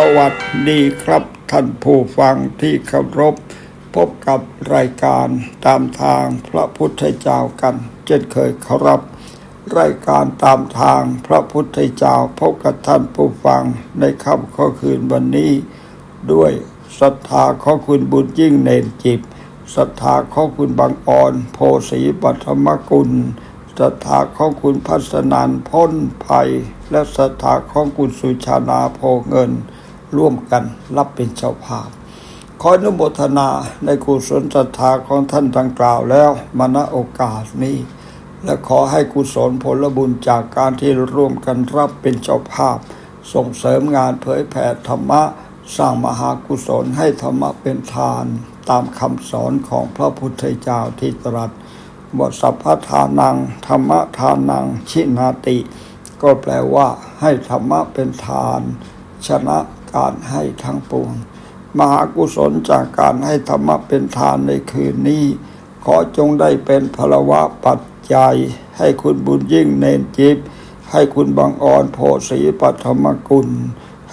สวัสดีครับท่านผู้ฟังที่เคารพ พบกับรายการตามทางพระพุทธเจ้ากันเช่นเคยคารพรายการตามทางพระพุทธเจ้าพบกับท่านผู้ฟังในค่ำข้อคืนวันนี้ ด้วยศรัทธาของคุณบุญยิ่งเนนจิบศรัทธาของคุณบางอ่อนโพสีปัทมกุลศรัทธาของคุณพัฒนานพ้นภัย และศรัทธาของคุณสุชานาโพเงิน ร่วมกันรับเป็นเจ้าภาพ ขออนุโมทนาในกุศลศรัทธาของท่านดังกล่าวแล้วมาณโอกาสนี้ และขอให้กุศลผลบุญจากการที่ร่วมกันรับเป็นเจ้าภาพ ส่งเสริมงานเผยแผ่ธรรมะ สร้างมหากุศลให้ธรรมะเป็นทาน ตามคำสอนของพระพุทธเจ้าที่ตรัสบทสัพพทานัง ธรรมทานัง ชินาติ ก็แปลว่าให้ธรรมะเป็นทาน ชนะ การให้ทั้งปวง มหากุศลจากการให้ธรรมะเป็นทานในคืนนี้ ขอจงได้เป็นพลวะปัจจัย ให้คุณบุญยิ่งเนนจิบ ให้คุณบางอ่อนโพสีปัทมกุล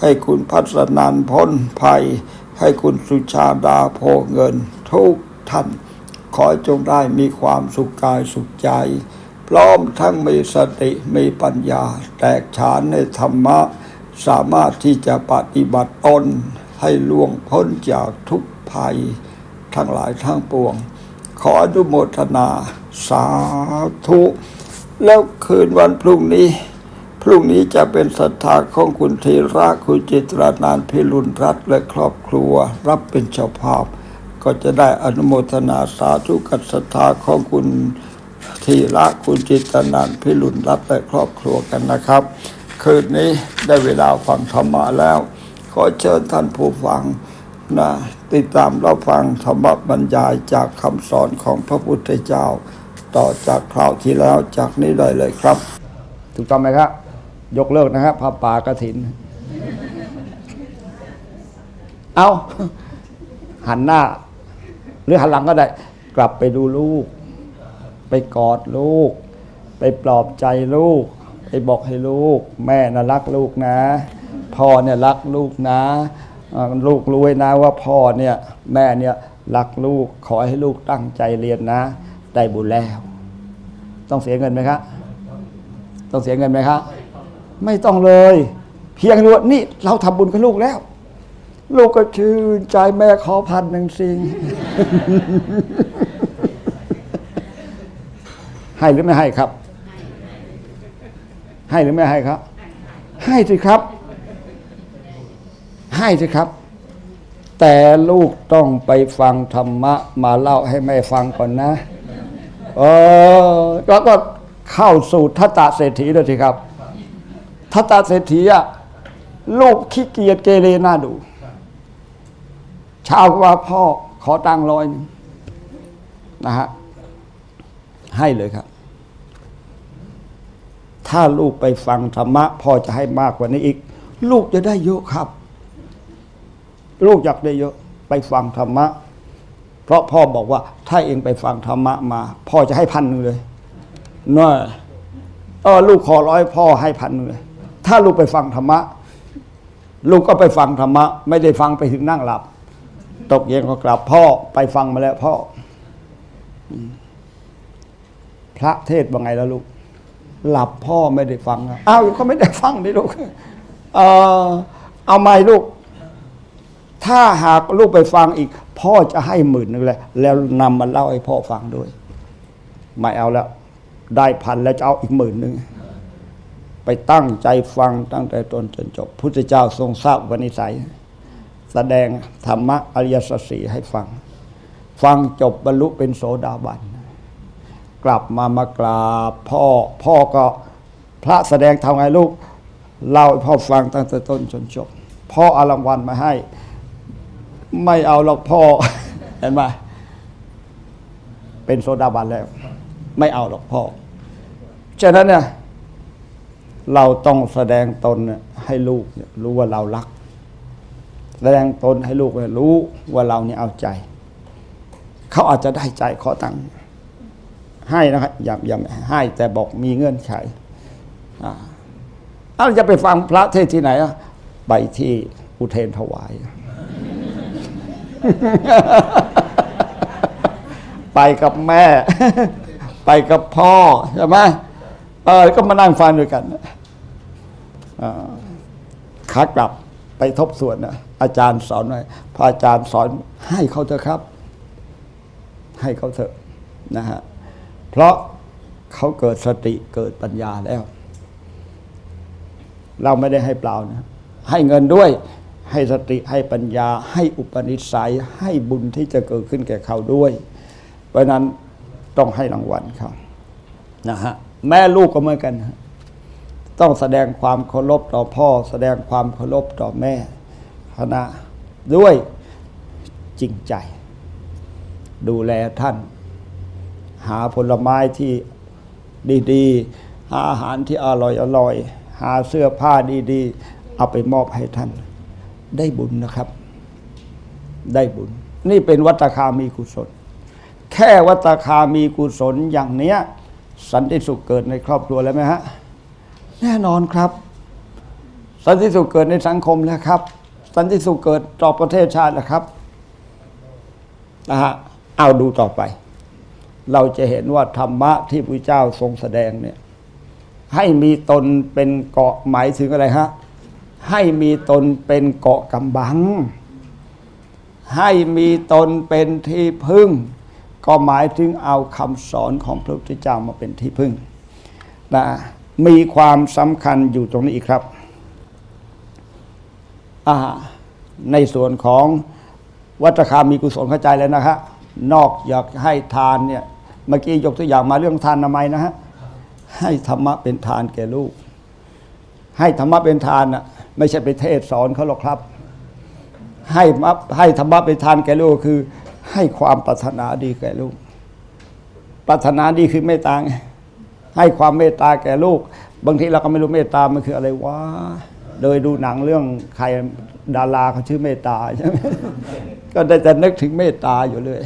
ให้คุณพัฒนันพ้นภัย ให้คุณสุชาดาโพเงิน ทุกท่าน ขอจงได้มีความสุขกายสุขใจ พร้อมทั้งมีสติมีปัญญา แตกฉานในธรรมะ สามารถที่จะปฏิบัติตนให้ล่วงพ้นจากทุกภัยทั้งหลายทั้งปวง ขออนุโมทนาสาธุ แล้วคืนวันพรุ่งนี้ พรุ่งนี้จะเป็นศรัทธาของคุณธีระคุณจิตรานานพิรุณรัตและครอบครัว รับเป็นเจ้าภาพ ก็จะได้อนุโมทนาสาธุกับศรัทธาของคุณธีระคุณจิตรานานพิรุณรัตและครอบครัวกันนะครับ คืนนี้ได้เวลาฟังธรรมะแล้ว ขอเชิญท่านผู้ฟังนะติดตามรับฟังธรรมบรรยายจากคำสอนของพระพุทธเจ้า ต่อจากคราวที่แล้วจากนี้ได้เลยครับ ถูกต้องไหมครับ ยกเลิกนะครับผ้าป่ากระถิน เอาหันหน้า หรือหันหลังก็ได้ กลับไปดูลูก ไปกอดลูก ไปปลอบใจลูก ไปบอกให้ลูก แม่น่ะรักลูกนะ พ่อเนี่ยรักลูกนะลูกรู้ไว้นะว่าพ่อเนี่ยแม่เนี่ยรักลูกขอให้ลูกตั้งใจเรียนนะได้บุญแล้ว ต้องเสียเงินไหมครับต้องเสียเงินไหมครับไม่ต้องเลย เพียงรู้ว่านี่เราทำบุญกับลูกแล้ว ลูกก็ชื่นใจแม่ขอพันหนึ่งสิงให้หรือไม่ให้ครับ ให้หรือไม่ให้ครับ ให้สิครับ ให้สิครับ แต่ลูกต้องไปฟังธรรมะ มาเล่าให้แม่ฟังก่อนนะ เออแล้วก็เข้าสู่ทัตตะเศรษฐีเลยสิครับทัตตะเศรษฐีอะลูกขี้เกียจเกเรน่าดู ชาก็ว่าพ่อขอตังร้อยนึงนะฮะให้เลยครับ ถ้าลูกไปฟังธรรมะพ่อจะให้มากกว่านี้อีก ลูกจะได้เยอะครับ ลูกอยากได้เยอะไปฟังธรรมะ เพราะพ่อบอกว่า ถ้าเองไปฟังธรรมะมา พ่อจะให้พันหนึ่งเลยน่าเออลูกขอร้อยพ่อให้พันหนึ่งเลย ถ้าลูกไปฟังธรรมะ ลูกก็ไปฟังธรรมะ ไม่ได้ฟังไปถึงนั่งหลับ ตกเย็นก็กลับพ่อไปฟังมาแล้วพ่อพระเทศว่าไงแล้วลูก หลับพ่อไม่ได้ฟังอะอ้าวก็ไม่ได้ฟังดิลูกเออเอาไหมลูก ถ้าหากลูกไปฟังอีก พ่อจะให้หมื่นนึงเลยแล้วนำมาเล่าให้พ่อฟังด้วย ไม่เอาแล้ว ได้พันแล้วจะเอาอีกหมื่นหนึ่งไปตั้งใจฟังตั้งแต่ต้นจนจบ พุทธเจ้าทรงทราบวนิสัย แสดงธรรมะอริยสัจสีให้ฟัง ฟังจบบรรลุเป็นโสดาบัน กลับมามากราบพ่อพ่อก็พระแสดงทำไงลูกเล่าให้พ่อฟังตั้งแต่ต้นจนจบพ่ออารางวัลมาให้ ไม่เอาหรอกพ่อเห็นไหมเป็นโซดาบันแล้ว ไม่เอาหรอกพ่อ ฉะนั้นเนี่ยเราต้องแสดงตนเนี่ยให้ลูกรู้ว่าเรารัก แสดงตนให้ลูกเนี่ยรู้ว่าเราเนี่ยเอาใจ เขาอาจจะได้ใจขอตังค์ ให้นะครับอย่าอย่าให้แต่บอกมีเงื่อนไขอ่าเอาจะไปฟังพระเทศที่ไหนอะไปที่อุเทนถวาย ไปกับแม่ ไปกับพ่อใช่ไหมเออก็มานั่งฟังด้วยกันขากลับไปทบทวนนะอาจารย์สอนไว้พระอาจารย์สอนให้เขาเถอะครับ ให้เขาเถอะนะฮะ เพราะเขาเกิดสติเกิดปัญญาแล้ว เราไม่ได้ให้เปล่านะ ให้เงินด้วยให้สติให้ปัญญา ให้อุปนิสัย ให้บุญที่จะเกิดขึ้นแก่เขาด้วย เพราะนั้นต้องให้รางวัลเขานะฮะแม่ลูกก็เหมือนกันต้องแสดงความเคารพต่อพ่อ แสดงความเคารพต่อแม่คณะด้วยจริงใจ ดูแลท่าน หาผลไม้ที่ดีๆ หาอาหารที่อร่อยอร่อยหาเสื้อผ้าดีๆ เอาไปมอบให้ท่าน ได้บุญนะครับ ได้บุญ นี่เป็นวัตคามีกุศล แค่วัตคามีกุศลอย่างเนี้ย สันติสุขเกิดในครอบครัวแล้วไหมฮะ แน่นอนครับ สันติสุขเกิดในสังคมแล้วครับ สันติสุขเกิดต่อประเทศชาติแล้วครับนะฮะเอาดูต่อไป เราจะเห็นว่าธรรมะที่พระเจ้าทรงแสดงเนี่ยให้มีตนเป็นเกาะหมายถึงอะไรฮะให้มีตนเป็นเกาะกำบัง ให้มีตนเป็นที่พึ่ง ก็หมายถึงเอาคำสอนของพระพุทธเจ้ามาเป็นที่พึ่งนะมีความสำคัญอยู่ตรงนี้อีกครับอ่าในส่วนของวัตคามีกุศลเข้าใจแล้วนะฮะนอกอยากให้ทานเนี่ย เมื่อกี้ยกตัวอย่างมาเรื่องทานนามัยนะฮะให้ธรรมะเป็นทานแก่ลูก ให้ธรรมะเป็นทานน่ะ ไม่ใช่ไปเทศสอนเขาหรอกครับ ให้มะให้ธรรมะเป็นทานแก่ลูกคือ ให้ความปรารถนาดีแก่ลูกปรารถนาดีคือเมตตาให้ความเมตตาแก่ลูก บางทีเราก็ไม่รู้เมตตามันคืออะไรวะโดยดูหนังเรื่องใครดาราเขาชื่อเมตตาใช่ไหมก็ได้แต่นึกถึงเมตตาอยู่เลย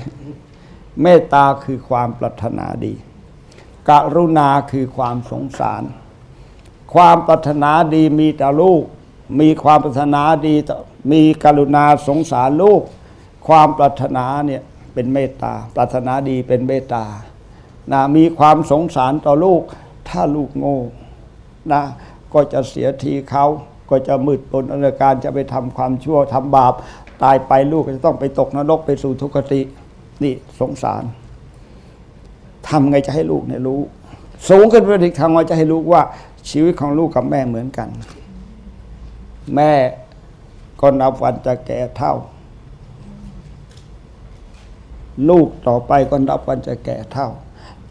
เมตตาคือความปรารถนาดี กรุณาคือความสงสาร ความปรารถนาดีมีต่อลูก มีความปรารถนาดีมีกรุณาสงสารลูก ความปรารถนาเนี่ยเป็นเมตตา ปรารถนาดีเป็นเมตตานะมีความสงสารต่อลูก ถ้าลูกโง่นะก็จะเสียทีเขาก็จะมืดปนอนการจะไปทำความชั่วทำบาป ตายไปลูกก็จะต้องไปตกนรกไปสู่ทุกขติ นี่สงสารทำไงจะให้ลูกเนี่ยรู้ สูงขึ้นไปอีกทางว่าจะให้ลูกว่า ชีวิตของลูกกับแม่เหมือนกัน แม่ก็นับวันจะแก่เท่า ลูกต่อไปก็นับวันจะแก่เท่า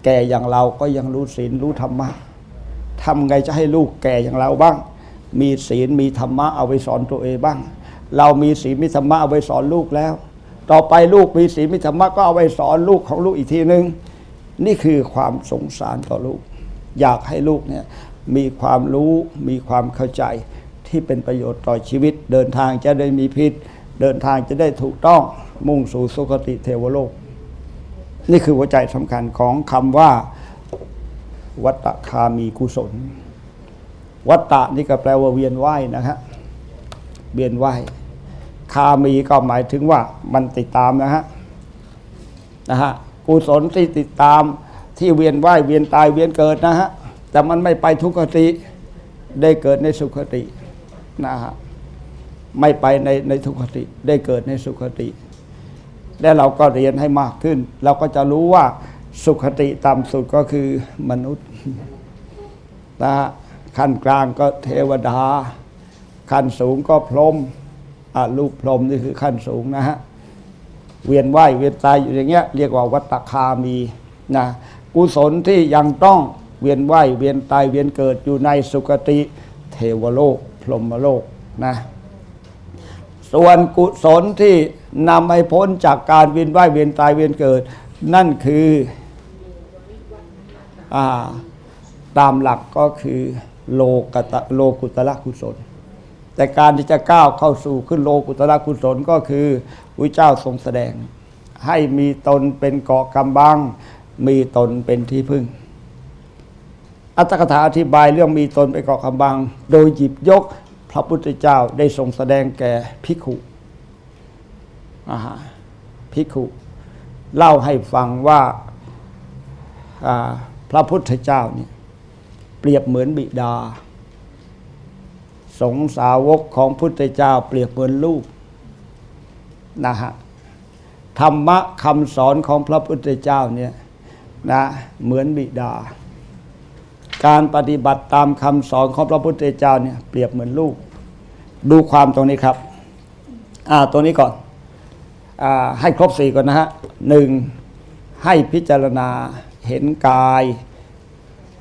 แก่อย่างเราก็ยังรู้ศีลรู้ธรรมะทำไงจะให้ลูกแก่อย่างเราบ้าง มีศีลมีธรรมะเอาไปสอนตัวเองบ้าง เรามีศีลมีธรรมะเอาไปสอนลูกแล้ว ต่อไปลูกมีศีลมีธรรมะก็เอาไปสอนลูกของลูกอีกทีหนึ่งนี่คือความสงสารต่อลูก อยากให้ลูกเนี่ยมีความรู้มีความเข้าใจที่เป็นประโยชน์ต่อชีวิต เดินทางจะได้มีพิษ เดินทางจะได้ถูกต้องมุ่งสู่สุคติเทวโลก นี่คือหัวใจสำคัญของคำว่า วัตตคามีกุศล วัตตะนี่ก็แปลว่าเวียนว่ายนะฮะเวียนว่าย คามีก็หมายถึงว่ามันติดตามนะฮะนะฮะกุศลที่ติดตามที่เวียนว่ายเวียนตายเวียนเกิดนะฮะแต่มันไม่ไปทุกขติได้เกิดในสุขตินะฮะไม่ไปในในทุกขติได้เกิดในสุขติ และเราก็เรียนให้มากขึ้น เราก็จะรู้ว่าสุขติต่ำสุดก็คือมนุษย์นะฮะขั้นกลางก็เทวดา ขั้นสูงก็พรหม อะลูกพรหมนี่คือขั้นสูงนะฮะเวียนว่ายเวียนตายอยู่อย่างเงี้ยเรียกว่าวัตคามีนะกุศลที่ยังต้องเวียนว่ายเวียนตายเวียนเกิดอยู่ในสุคติเทวโลก พรหมโลกนะส่วนกุศลที่นำให้พ้นจากการเวียนว่ายเวียนตายเวียนเกิด นั่นคืออาตามหลักก็คือโลกตะโลกุตละกุศล แต่การที่จะก้าวเข้าสู่ขึ้นโลกุตระกุศลก็คือพระเจ้าทรงแสดง ให้มีตนเป็นเกาะกำบัง มีตนเป็นที่พึ่ง อัตถกถาอธิบายเรื่องมีตนเป็นเกาะกำบัง โดยหยิบยกพระพุทธเจ้าได้ทรงแสดงแก่ภิกขุอาฮะภิกขุ เล่าให้ฟังว่าพระพุทธเจ้าเนี่ยเปรียบเหมือนบิดา สงสาวกของพุทธเจ้าเปรียบเหมือนลูกนะฮะธรรมะคำสอนของพระพุทธเจ้าเนี่ยนะเหมือนบิดา การปฏิบัติตามคำสอนของพระพุทธเจ้าเนี่ยเปรียบเหมือนลูก ดูความตรงนี้ครับอ่าตัวนี้ก่อนอ่าให้ครบสี่ก่อนนะฮะหนึ่งให้พิจารณาเห็นกาย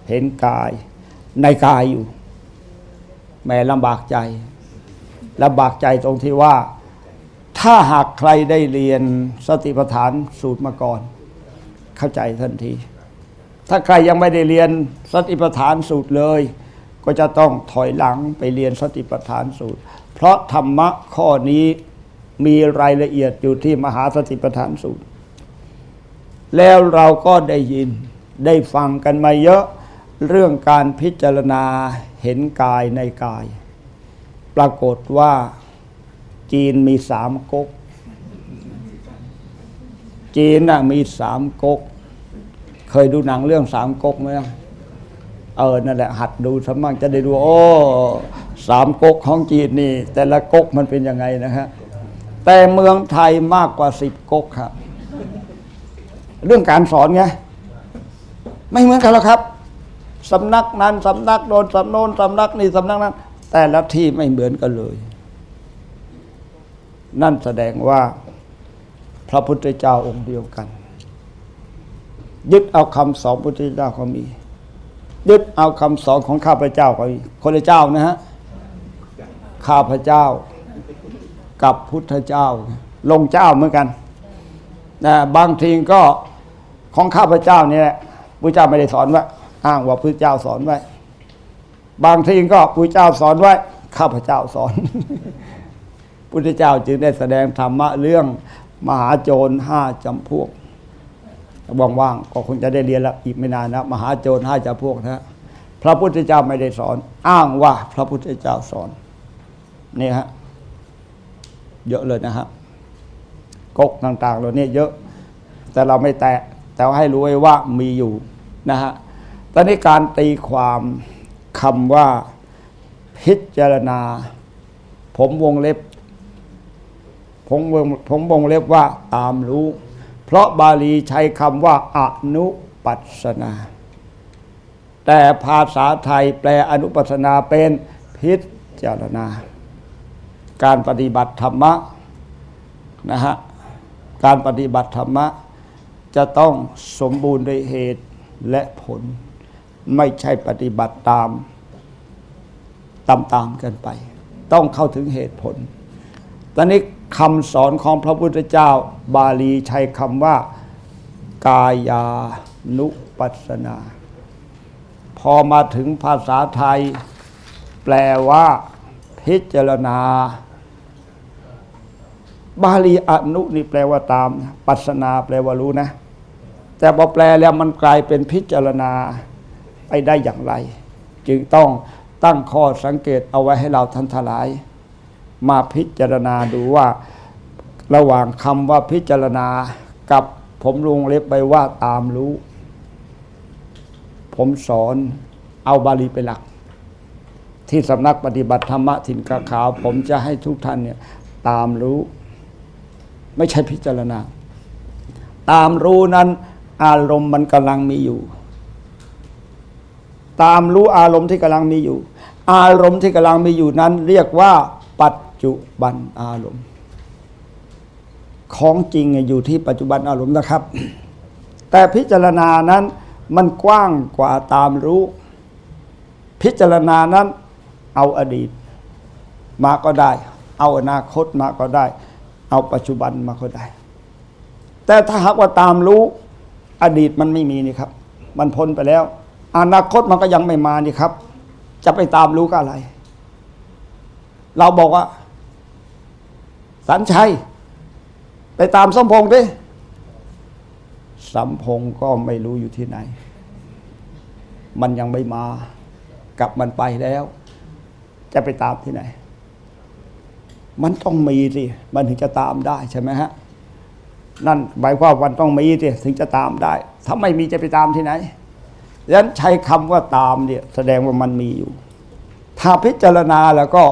เห็นกายในกายอยู่ แม่ลำบากใจลำบากใจตรงที่ว่า ถ้าหากใครได้เรียนสติปัฏฐานสูตรมาก่อน เข้าใจทันที ถ้าใครยังไม่ได้เรียนสติปัฏฐานสูตรเลย ก็จะต้องถอยหลังไปเรียนสติปัฏฐานสูตร เพราะธรรมะข้อนี้มีรายละเอียดอยู่ที่มหาสติปัฏฐานสูตร แล้วเราก็ได้ยินได้ฟังกันมาเยอะเรื่องการพิจารณา เห็นกายในกาย ปรากฏว่าจีนมีสามก๊ก จีนน่ะมีสามก๊ก เคยดูหนังเรื่องสามก๊กไหมเออ นั่นแหละ หัดดูสมั่งจะได้ดู โอ้สามก๊กของจีนนี่ แต่ละก๊กมันเป็นยังไงนะฮะ แต่เมืองไทยมากกว่าสิบก๊กครับ เรื่องการสอนไง ไม่เหมือนกันหรอกครับ สำนักนั้นสำนักโน้นสำโน้นสำนักนี้สำนักนั้น แต่ละที่ไม่เหมือนกันเลย นั่นแสดงว่าพระพุทธเจ้าองค์เดียวกัน ยึดเอาคำสอนพุทธเจ้าก็มี ยึดเอาคำสอนของข้าพเจ้าก็มีคนละเจ้านะฮะข้าพเจ้ากับพุทธเจ้า ลงเจ้าเหมือนกันนะบางทีก็ของข้าพเจ้าเนี่ยพระเจ้าไม่ได้สอนไว้ อ้างว่าพระเจ้าสอนไว้ บางทีก็พระเจ้าสอนไว้ ข้าพเจ้าสอนพุทธเจ้าจึงได้แสดงธรรมะเรื่องมหาโจรห้าจำพวกว่างๆก็คงจะได้เรียนล้วอีกไม่นานนะ มหาโจรห้าจำพวกนะพระพุทธเจ้าไม่ได้สอน อ้างว่าพระพุทธเจ้าสอนนี่ฮะเยอะเลยนะฮะกกต่างๆเหล่านี้เยอะ แต่เราไม่แตะแต่ให้รู้ไว้ว่ามีอยู่นะฮะ ตอนนี้การตีความคำว่าพิจารณา ผมวงเล็บ ผมวงผมวงเล็บว่าตามรู้ เพราะบาลีใช้คำว่าอนุปัสนา แต่ภาษาไทยแปลอนุปัสสนาเป็นพิจารณา การปฏิบัติธรรมะนะฮะการปฏิบัติธรรมะจะต้องสมบูรณ์ด้วยเหตุและผล ไม่ใช่ปฏิบัติตาม ตามๆกันไป ต้องเข้าถึงเหตุผล ตอนนี้คำสอนของพระพุทธเจ้า บาลีใช้คำว่า กายานุปัสสนา พอมาถึงภาษาไทย แปลว่า พิจารณา บาลีอนุนี่แปลว่าตาม ปัสนาแปลว่ารู้นะ แต่พอแปลแล้วมันกลายเป็นพิจารณา ไปได้อย่างไร จึงต้องตั้งข้อสังเกตเอาไว้ให้เราท่านทลาย มาพิจารณาดูว่าระหว่างคำว่าพิจารณากับผมลงเล็บไปว่าตามรู้ ผมสอนเอาบาลีเป็นหลัก ที่สำนักปฏิบัติธรรมะถิ่นกะขาว ผมจะให้ทุกท่านเนี่ยตามรู้ ไม่ใช่พิจารณา ตามรู้นั้นอารมณ์มันกำลังมีอยู่ ตามรู้อารมณ์ที่กำลังมีอยู่ อารมณ์ที่กำลังมีอยู่นั้น เรียกว่า ปัจจุบันอารมณ์ ของจริงอยู่ที่ปัจจุบันอารมณ์นะครับ แต่พิจารณานั้นมันกว้างกว่าตามรู้ พิจารณานั้นเอาอดีต มาก็ได้ เอาอนาคตมาก็ได้ เอาปัจจุบันมาก็ได้ แต่ถ้าหากว่าตามรู้ อดีตมันไม่มีนี่ครับ มันพ้นไปแล้ว อนาคตมันก็ยังไม่มานี่ครับ จะไปตามรู้ก็อะไร เราบอกว่า สันชัย ไปตามสมพงษ์ดิสัมพงษ์ก็ไม่รู้อยู่ที่ไหน มันยังไม่มากลับมันไปแล้ว จะไปตามที่ไหน มันต้องมีสิมันถึงจะตามได้ใช่ไหมฮะนั่นหมายความวันต้องมีสิถึงจะตามได้ ถ้าไม่มีจะไปตามที่ไหน ดังนั้นใช้คำว่าตามเนี่ยแสดงว่ามันมีอยู่ ถ้าพิจารณาแล้วก็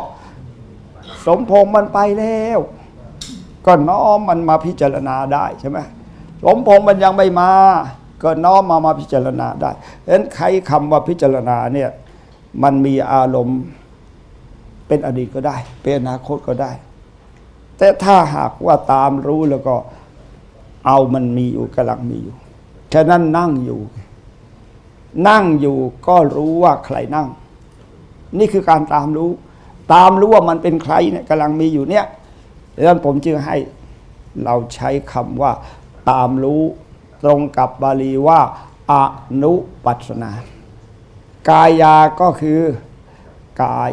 สมพงษ์มันไปแล้ว ก็น้อมมันมาพิจารณาได้ใช่ไหมสมพงษ์มันยังไม่มา ก็น้อมมามาพิจารณาได้ดังนั้นใครคำว่าพิจารณาเนี่ยมันมีอารมณ์เป็นอดีตก็ได้ เป็นอนาคตก็ได้ แต่ถ้าหากว่าตามรู้แล้วก็เอามันมีอยู่กำลังมีอยู่ ฉะนั้นนั่งอยู่ นั่งอยู่ก็รู้ว่าใครนั่ง นี่คือการตามรู้ ตามรู้ว่ามันเป็นใครเนี่ยกำลังมีอยู่เนี่ยดังนั้นผมจึงให้เราใช้คำว่า ตามรู้ตรงกับบาลีว่าอนุปัสนากายาก็คือกาย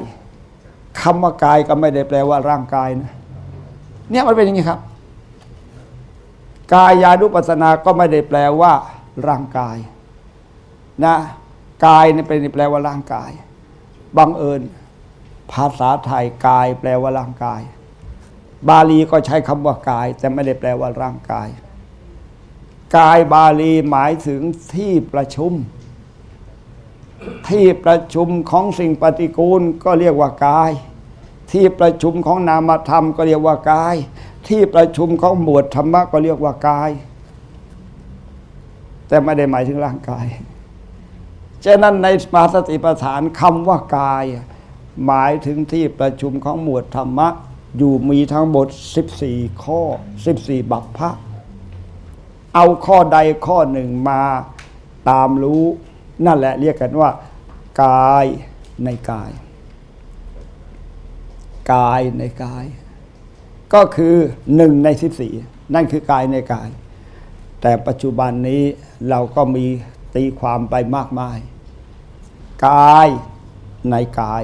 คำว่ากายก็ไม่ได้แปลว่าร่างกายนะเนี่ยมันเป็นอย่างนี้ครับ กายานุปัสสนาก็ไม่ได้แปลว่า ร่างกาย นะกายเนี่เป็นแปลว่าร่างกายบังเอิญ ภาษาไทยกายแปลว่าร่างกาย บาลีก็ใช้คำว่ากาย แต่ไม่ได้แปลว่าร่างกาย กายบาลีหมายถึงที่ประชุม ที่ประชุมของสิ่งปฏิกูลก็เรียกว่ากาย ที่ประชุมของนามธรรมก็เรียกว่ากาย ที่ประชุมของหมวดธรรมะก็เรียกว่ากาย แต่ไม่ได้หมายถึงร่างกาย ฉะนั้นในมาสติปัฏฐานคำว่ากาย หมายถึงที่ประชุมของหมวดธรรมะ อยู่มีทั้งหมด 14 ข้อ 14 บัพพะเอาข้อใดข้อหนึ่งมาตามรู้ นั่นแหละเรียกกันว่า กายในกาย กายในกาย ก็คือหนึ่งในสิบสี่นั่นคือกายในกาย แต่ปัจจุบันนี้เราก็มีตีความไปมากมาย กายในกาย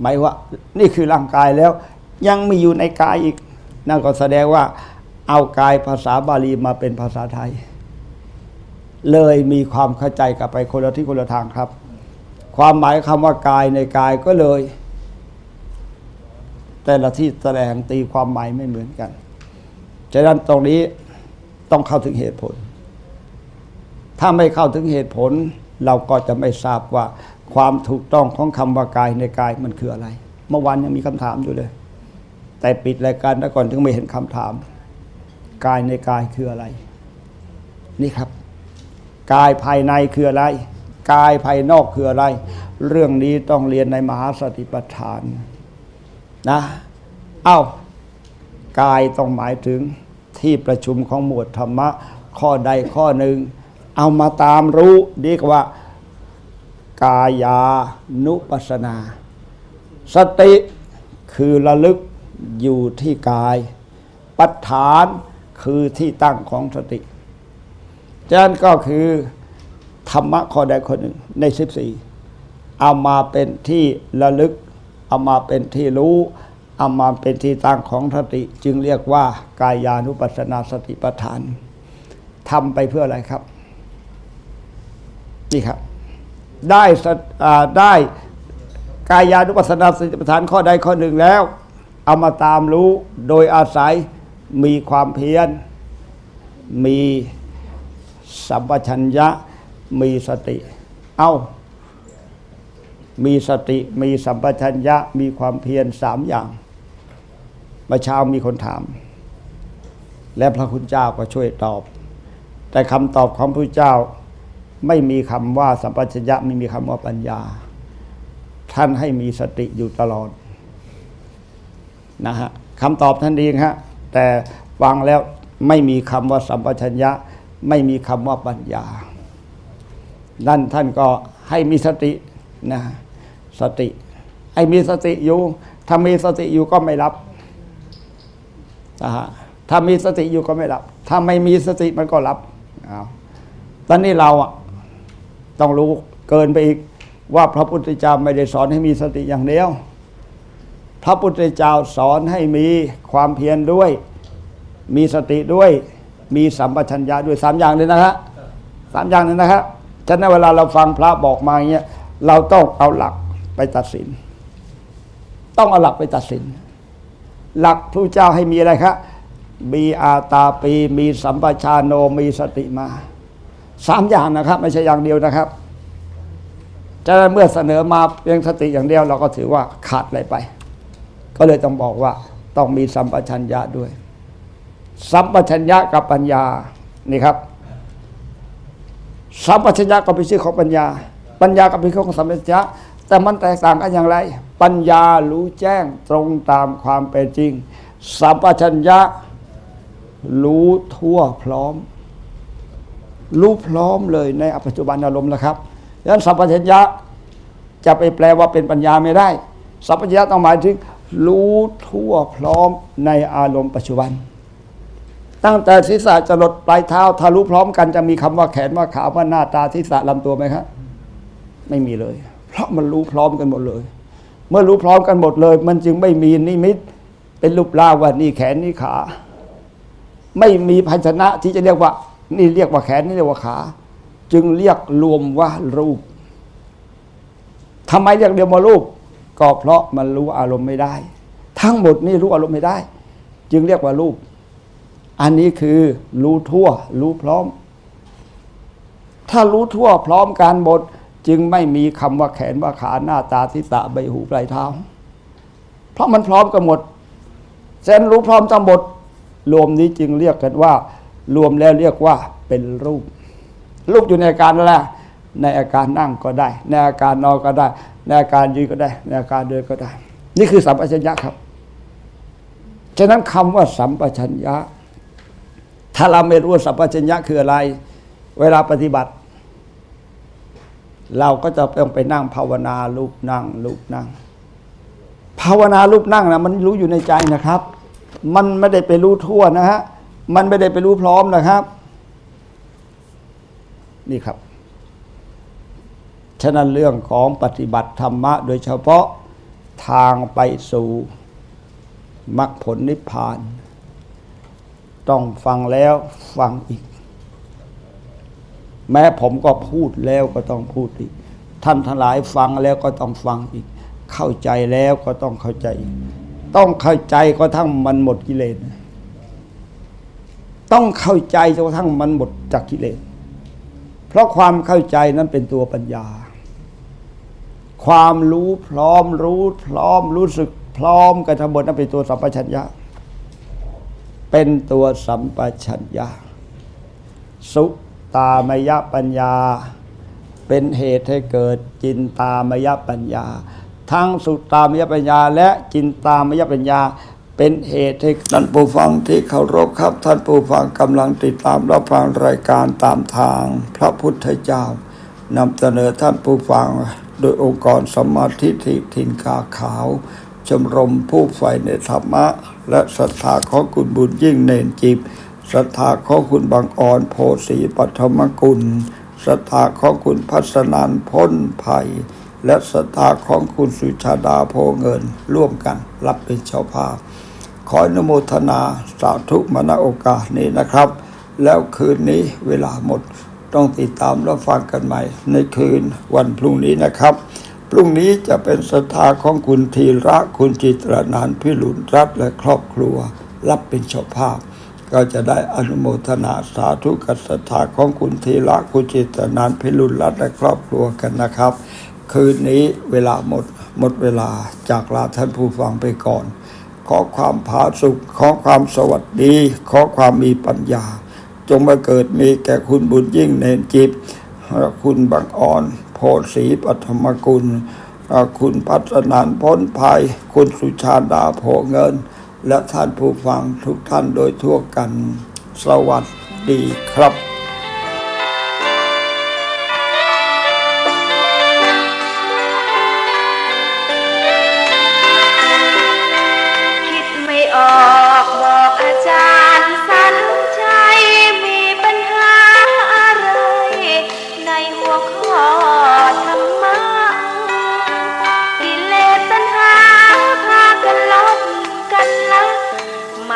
หมายว่า นี่คือร่างกายแล้ว ยังมีอยู่ในกายอีก นั่นก็แสดงว่า เอากายภาษาบาลีมาเป็นภาษาไทย เลยมีความเข้าใจกับไปคนละที่คนละทางครับ ความหมายคำว่ากายในกายก็เลย แต่ละที่แสดงตีความหมายไม่เหมือนกันฉะนั้นตรงนี้ต้องเข้าถึงเหตุผล ถ้าไม่เข้าถึงเหตุผล เราก็จะไม่ทราบว่าความถูกต้องของคำว่ากายในกายมันคืออะไร เมื่อวานยังมีคำถามอยู่เลย แต่ปิดรายการแล้วก่อนถึงไม่เห็นคำถาม กายในกายคืออะไร นี่ครับ กายภายในคืออะไร กายภายนอกคืออะไร เรื่องนี้ต้องเรียนในมหาสติปัฏฐานนะเอ้ากายต้องหมายถึงที่ประชุมของหมวดธรรมะ ข้อใดข้อหนึ่ง เอามาตามรู้เรียกว่า กายานุปัสสนา สติคือระลึกอยู่ที่กาย ปัฏฐานคือที่ตั้งของสติฉะนั้นก็คือธรรมะข้อใดข้อหนึ่งในสิบสี่เอามาเป็นที่ระลึก เอามาเป็นที่รู้ เอามาเป็นที่ตั้งของสติ จึงเรียกว่ากายานุปัสสนาสติปัฏฐานทำไปเพื่ออะไรครับ นี่ครับ ได้ได้กายานุปัสสนาสติปัฏฐานข้อใดข้อหนึ่งแล้ว เอามาตามรู้โดยอาศัยมีความเพียร มีสัมปชัญญะมีสติ เอามีสติมีสัมปชัญญะมีความเพียรสามอย่างมื่อเช้ามีคนถาม และพระคุณเจ้าก็ช่วยตอบ แต่คำตอบของพระเจ้า ไม่มีคำว่าสัมปชัญญะไม่มีคำว่าปัญญา ท่านให้มีสติอยู่ตลอดนะฮะคำตอบท่านดีฮะแต่ฟังแล้วไม่มีคำว่าสัมปชัญญะ ไม่มีคำว่าปัญญานั่นท่านก็ให้มีสตินะสติให้มีสติอยู่ ถ้ามีสติอยู่ก็ไม่รับนะฮะถ้ามีสติอยู่ก็ไม่รับ ถ้าไม่มีสติมันก็รับอ้าวตอนนี้เราอะ ต้องรู้เกินไปอีกว่าพระพุทธเจ้าไม่ได้สอนให้มีสติอย่างเดียว พระพุทธเจ้าสอนให้มีความเพียรด้วย มีสติด้วย มีสัมปชัญญะด้วยสามอย่างเลยนะครับสามอย่างเลยนะครับฉะนั้นเวลาเราฟังพระบอกมาอย่างเงี้ยเราต้องเอาหลักไปตัดสิน ต้องเอาหลักไปตัดสิน หลักพระเจ้าให้มีอะไรครับมีอาตาปี มีสัมปชานโนมีสติมา สามอย่างนะครับ ไม่ใช่อย่างเดียวนะครับจะเมื่อเสนอมาเพียงสติอย่างเดียว เราก็ถือว่าขาดอะไรไป ก็เลยต้องบอกว่าต้องมีสัมปชัญญะด้วย สัมปชัญญะกับปัญญานี่ครับ สัมปชัญญะก็เป็นชื่อของปัญญา ปัญญาก็เป็นชื่อของสัมปชัญญะแต่มันแตกต่างกันอย่างไร ปัญญารู้แจ้งตรงตามความเป็นจริง สัมปชัญญะรู้ทั่วพร้อม รู้พร้อมเลยในปัจจุบันอารมณ์นะครับดังนั้นสัมปชัญญะจะไปแปลว่าเป็นปัญญาไม่ได้ สัมปชัญญะต้องหมายถึงรู้ทั่วพร้อมในอารมณ์ปัจจุบัน ตั้งแต่ศีรษะจะลดปลายเท้าถ้ารู้พร้อมกันจะมีคำว่าแขนว่าขาว่าหน้าตาศีรษะลำตัวไหมครับไม่มีเลย เพราะมันรู้พร้อมกันหมดเลย เมื่อรู้พร้อมกันหมดเลย มันจึงไม่มีนิมิต เป็นรูปร่างว่านี่แขนนี่ขา ไม่มีภาชนะที่จะเรียกว่า นี่เรียกว่าแขนนี่เรียกว่าขา จึงเรียกรวมว่ารูปทำไมเรียกเดียวมารูป ก็เพราะมันรู้อารมณ์ไม่ได้ ทั้งหมดนี่รู้อารมณ์ไม่ได้ จึงเรียกว่ารูป อันนี้คือรู้ทั่ว รู้พร้อม ถ้ารู้ทั่วพร้อมกันหมด จึงไม่มีคำว่าแขนว่าขาหน้าตาทิศะใบหูปลายเท้า เพราะมันพร้อมกันหมดเส้นรู้พร้อมทั้งหมดรวมนี้จึงเรียกกันว่า รวมแล้วเรียกว่าเป็นรูป รูปอยู่ในอาการอะไรในอาการนั่งก็ได้ ในอาการนอนก็ได้ ในอาการยืนก็ได้ ในอาการเดินก็ได้ นี่คือสัมปชัญญะครับ ฉะนั้นคำว่าสัมปชัญญะ ถ้าเราไม่รู้สัมปชัญญะคืออะไร เวลาปฏิบัติ เราก็จะต้องไปนั่งภาวนาลูกนั่งลูกนั่ง ภาวนารูปนั่งนะมันรู้อยู่ในใจนะครับ มันไม่ได้ไปรู้ทั่วนะฮะ มันไม่ได้ไปรู้พร้อมนะครับ นี่ครับ ฉะนั้นเรื่องของปฏิบัติธรรมะ โดยเฉพาะทางไปสู่มรรคผลนิพพาน ต้องฟังแล้วฟังอีก แม้ผมก็พูดแล้วก็ต้องพูดอีก ท่านทั้งหลายฟังแล้วก็ต้องฟังอีก เข้าใจแล้วก็ต้องเข้าใจอีก ต้องเข้าใจก็ทั้งมันหมดกิเลส ต้องเข้าใจจนกระทั่งมันหมดจากกิเลส เพราะความเข้าใจนั้นเป็นตัวปัญญา ความรู้พร้อมรู้พร้อมรู้สึกพร้อมกันทั้งหมดนั้นเป็นตัวสัมปชัญญะ เป็นตัวสัมปชัญญะ สุตามยปัญญา เป็นเหตุให้เกิดจินตามยปัญญา ทั้งสุตามยปัญญา และจินตามยปัญญา เป็นเหตุให้ท่านผู้ฟังที่เคารพครับท่านผู้ฟังกำลังติดตามรับฟังรายการตามทาง พระพุทธเจ้านำเสนอท่านผู้ฟังโดยองค์กรสมาธิทิทินกาขาว ชมรมผู้ใฝ่ในธรรมะ และศรัทธาของคุณบุญยิ่งเนนจิบศรัทธาของคุณบางอ่อนโพสีปัทมกุลศรัทธาของคุณพัฒนานพ้นภัย และศรัทธาของคุณสุชาดาโพเงินร่วมกันรับเป็นเจ้าภาพ ขออนุโมทนาสาธุมาณโอกาสนี้นะครับ แล้วคืนนี้เวลาหมดต้องติดตามรับฟังกันใหม่ ในคืนวันพรุ่งนี้นะครับ พรุ่งนี้จะเป็นศรัทธาของคุณธีระคุณจิตรนานพิรุณรัตและครอบครัว รับเป็นเจ้าภาพ ก็จะได้อนุโมทนาสาธุกับศรัทธาของคุณธีระคุณจิตรนานพิรุณรัตและครอบครัวกันนะครับ คืนนี้เวลาหมดหมดเวลาจากลาท่านผู้ฟังไปก่อน ขอความผาสุข ขอความสวัสดี ขอความมีปัญญา จงมาเกิดมีแก่คุณบุญยิ่งเนนจิบคุณบางอ่อนโพธิ์ศรีปฐมกุล คุณพัฒนานพ้นภัย คุณสุชาดาโพเงิน และท่านผู้ฟังทุกท่านโดยทั่วกัน สวัสดีครับ